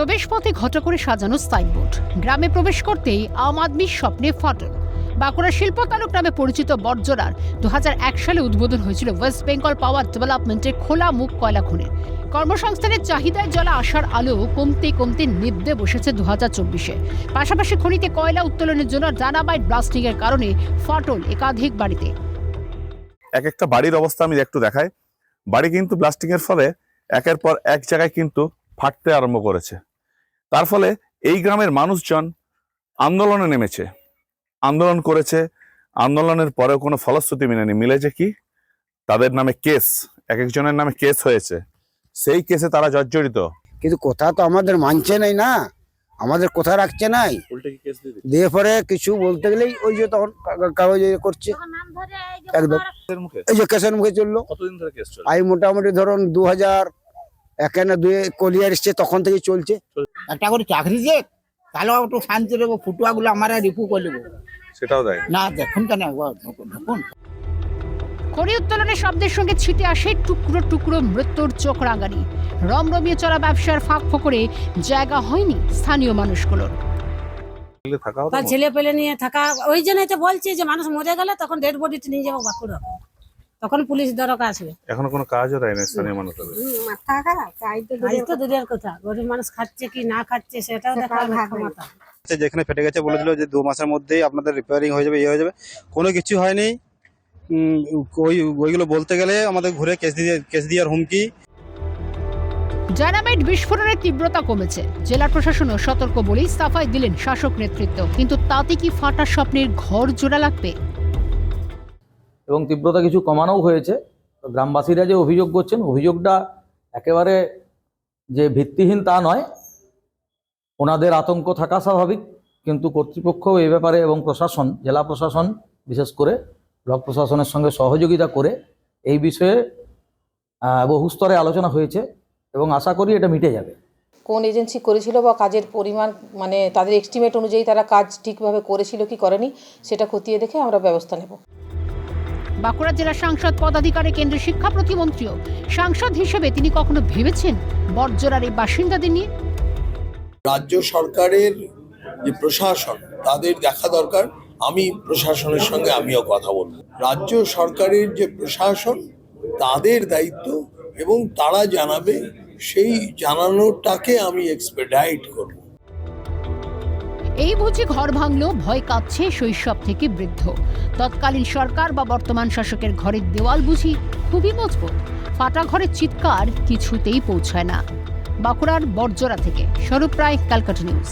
প্রবেশপথে ঘটা করে সাজানো সাইনবোর্ড। গ্রামে প্রবেশ করতেই আম আদমির স্বপ্নে ফাটল। বাঁকুড়া তালুক নামে পরিচিত বর্জরার দু সালে উদ্বোধন হয়েছিল ওয়েস্ট বেঙ্গল পাওয়ার ডেভেলপমেন্টের খোলা মুখ কয়লা খনির কর্মসংস্থানের চাহিদায় জ্বলা আসার আলো কমতে কমতে নিবদে বসেছে দু হাজার চব্বিশে। পাশাপাশি খনিতে কয়লা উত্তোলনের জন্য ডানাবাইট ব্লাস্টিং এর কারণে ফাটল একাধিক বাড়িতে। এক একটা বাড়ির অবস্থা আমি একটু দেখাই। বাড়ি কিন্তু প্লাস্টিং এর ফলে একের পর এক জায়গায় কিন্তু ফাটতে আরম্ভ করেছে। তার ফলে এই গ্রামের মানুষজন আন্দোলনে নেমেছে। আন্দোলন করেছে। আন্দোলনের পরেও কোনো ফলশ্রুতি মেলেনি। মিলেছে কি? তাদের নামে কেস। এক একজনের নামে কেস হয়েছে। সেই কেসে তারা জর্জরিত। কিন্তু কথা তো আমাদের মানছে নাই না। আমাদের কথা রাখছে নাই। উল্টে কি কেস দিদি দিয়ে পরে কিছু বলতে গেলেই ওই যে তখন কাগজ ইয়ে করছে। একদম। এই যে কেসের মুখে চলল। কতদিন ধরে কেস চলে আই মোটামুটি ধরুন দু হাজার একে না দুয়ে কলিয়ার এসছে তখন থেকে চলছে। একটা করে চাকরি যে তাহলে একটু শান্তি দেবো ফুটুয়াগুলো আমরা রিপু করে নেব সেটাও দেয়। না দেখুন কেন ঢুকুন ঢুকুন উত্তোলনের শব্দের সঙ্গে ছিটে আসে টুকরো টুকরো মৃত্যুর চোখ রাঙানি। রমরমিয়ে চলা ব্যবসার ফাঁক ফোকরে জায়গা হয়নি স্থানীয় মানুষগুলোর। ছেলে পেলে নিয়ে থাকা ওই জন্যই তো বলছি যে মানুষ মরে গেলে তখন ডেড বডিতে নিয়ে যাব বাঁকুড়া। তখন পুলিশ দরকার আসবে এখনও কোনো কাজও দেয় না স্থানীয় মানুষদের। আজ তো দূরের কথা। গরিব মানুষ খাচ্ছে কি না খাচ্ছে সেটাও দেখার ক্ষমতা। আছে, যেখানে ফেটে গেছে বলেছিল যে দু মাসের মধ্যেই আপনাদের রিপেয়ারিং হয়ে যাবে ইয়ে হয়ে যাবে। কোনো কিছু হয়নি। উম, ওই ওইগুলো বলতে গেলে আমাদের ঘুরে কেস দিয়ে কেস দেওয়ার হুমকি। ডায়নামাইট বিস্ফোরণের তীব্রতা কমেছে। জেলা প্রশাসনও সতর্ক বলেই সাফাই দিলেন শাসক নেতৃত্ব। কিন্তু তাতে কি ফাটা স্বপ্নের ঘর জোড়া লাগবে? এবং তীব্রতা কিছু কমানোও হয়েছে। তো গ্রামবাসীরা যে অভিযোগ করছেন, অভিযোগটা একেবারে যে ভিত্তিহীন তা নয়। ওনাদের আতঙ্ক থাকা স্বাভাবিক, কিন্তু কর্তৃপক্ষ এই ব্যাপারে এবং প্রশাসন, জেলা প্রশাসন, বিশেষ করে ব্লক প্রশাসনের সঙ্গে সহযোগিতা করে এই বিষয়ে বহু স্তরে আলোচনা হয়েছে এবং আশা করি এটা মিটে যাবে। কোন এজেন্সি করেছিল বা কাজের পরিমাণ মানে তাদের এস্টিমেট অনুযায়ী তারা কাজ ঠিকভাবে করেছিল কি করেনি, সেটা খতিয়ে দেখে আমরা ব্যবস্থা নেব। বাঁকুড়া জেলা সাংসদ পদাধিকারে কেন্দ্রীয় শিক্ষা প্রতিমন্ত্রীও সাংসদ হিসেবে তিনি কখনো ভেবেছেন বর্জরার এই বাসিন্দাদের নিয়ে? রাজ্য সরকারের যে প্রশাসন, তাদের দেখা দরকার। আমি প্রশাসনের সঙ্গে আমিও কথা বলব। রাজ্য সরকারের যে প্রশাসন, তাদের দায়িত্ব এবং তারা জানাবে, সেই জানানোটাকে আমি এক্সপেডাইট করব। এই বুঝি ঘর ভাঙলেও ভয় কাঁপছে শৈশব থেকে বৃদ্ধ। তৎকালীন সরকার বা বর্তমান শাসকের ঘরের দেওয়াল বুঝি খুবই মজবুত। ফাটা ঘরের চিৎকার কিছুতেই পৌঁছায় না। বাঁকুড়ার বর্জরা থেকে, স্বরূপ রায়, ক্যালকাটা নিউজ।